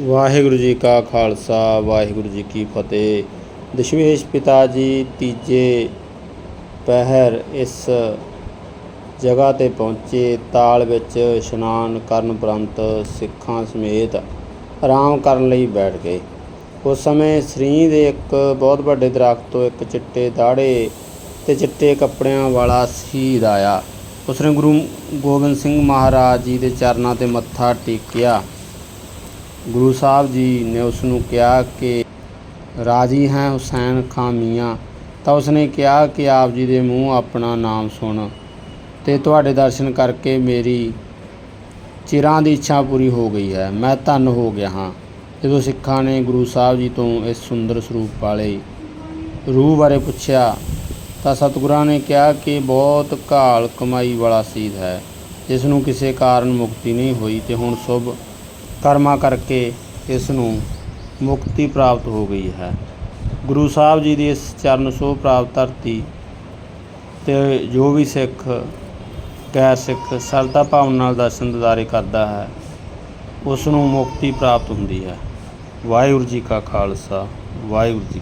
ਵਾਹਿਗੁਰੂ ਜੀ ਕਾ ਖਾਲਸਾ, ਵਾਹਿਗੁਰੂ ਜੀ ਕੀ ਫਤਿਹ। ਦਸ਼ਮੇਸ਼ ਪਿਤਾ ਜੀ ਤੀਜੇ ਪਹਿਰ ਇਸ ਜਗ੍ਹਾ ਤੇ ਪਹੁੰਚੇ, ਤਾਲ ਵਿੱਚ ਇਸ਼ਨਾਨ ਕਰਨ ਉਪਰੰਤ ਸਿੱਖਾਂ ਸਮੇਤ ਆਰਾਮ ਕਰਨ ਲਈ ਬੈਠ ਗਏ। ਉਸ ਸਮੇਂ ਸ੍ਰੀ ਦੇ ਇੱਕ ਬਹੁਤ ਵੱਡੇ ਦਰਖਤ ਤੋਂ ਇੱਕ ਚਿੱਟੇ ਦਾੜੇ ਤੇ ਚਿੱਟੇ ਕੱਪੜਿਆਂ ਵਾਲਾ ਸ਼ਹੀਦ ਆਇਆ। ਉਸਨੇ ਗੁਰੂ ਗੋਬਿੰਦ ਸਿੰਘ ਮਹਾਰਾਜ ਜੀ ਦੇ ਚਰਨਾਂ ਤੇ ਮੱਥਾ ਟੇਕਿਆ। ਗੁਰੂ ਸਾਹਿਬ ਜੀ ਨੇ ਉਸ ਨੂੰ ਕਿਹਾ ਕਿ ਰਾਜੀ ਹੈ ਹੁਸੈਨ ਖਾਂ ਮੀਆਂ। ਤਾਂ ਉਸਨੇ ਕਿਹਾ ਕਿ ਆਪ ਜੀ ਦੇ ਮੂੰਹ ਆਪਣਾ ਨਾਮ ਸੁਣ ਤੇ ਤੁਹਾਡੇ ਦਰਸ਼ਨ ਕਰਕੇ ਮੇਰੀ ਚਿਰਾਂ ਦੀ ਇੱਛਾ ਪੂਰੀ ਹੋ ਗਈ ਹੈ। ਮੈਂ ਧੰਨ ਹੋ ਗਿਆ ਹਾਂ। ਜਦੋਂ ਸਿੱਖਾਂ ਨੇ ਗੁਰੂ ਸਾਹਿਬ ਜੀ ਤੋਂ ਇਸ ਸੁੰਦਰ ਸਰੂਪ ਵਾਲੇ ਰੂਹ ਬਾਰੇ ਪੁੱਛਿਆ, ਤਾਂ ਸਤਿਗੁਰਾਂ ਨੇ ਕਿਹਾ ਕਿ ਬਹੁਤ ਘਾਲ ਕਮਾਈ ਵਾਲਾ ਸੀਦ ਹੈ। ਜਿਸ ਨੂੰ ਕਿਸੇ ਕਾਰਨ ਮੁਕਤੀ ਨਹੀਂ ਹੋਈ ਤੇ ਹੁਣ ਸ਼ੁਭ ਕਰਮਾਂ ਕਰਕੇ ਇਸ ਨੂੰ ਮੁਕਤੀ ਪ੍ਰਾਪਤ ਹੋ ਗਈ ਹੈ। ਗੁਰੂ ਸਾਹਿਬ ਜੀ ਦੀ ਇਸ ਚਰਨ ਸੋਹ ਪ੍ਰਾਪਤ ਧਰਤੀ ਤੇ ਜੋ ਵੀ ਸਿੱਖ, ਗੈਰ ਸਿੱਖ, ਸਰਦਾ ਭਾਵ ਨਾਲ ਦਰਸ਼ਨ ਦਿਦਾਰੇ ਕਰਦਾ ਹੈ ਉਸ ਨੂੰ ਮੁਕਤੀ ਪ੍ਰਾਪਤ ਹੁੰਦੀ ਹੈ। ਵਾਹਿਗੁਰੂ ਜੀ ਕਾ ਖਾਲਸਾ, ਵਾਹਿਗੁਰੂ ਜੀ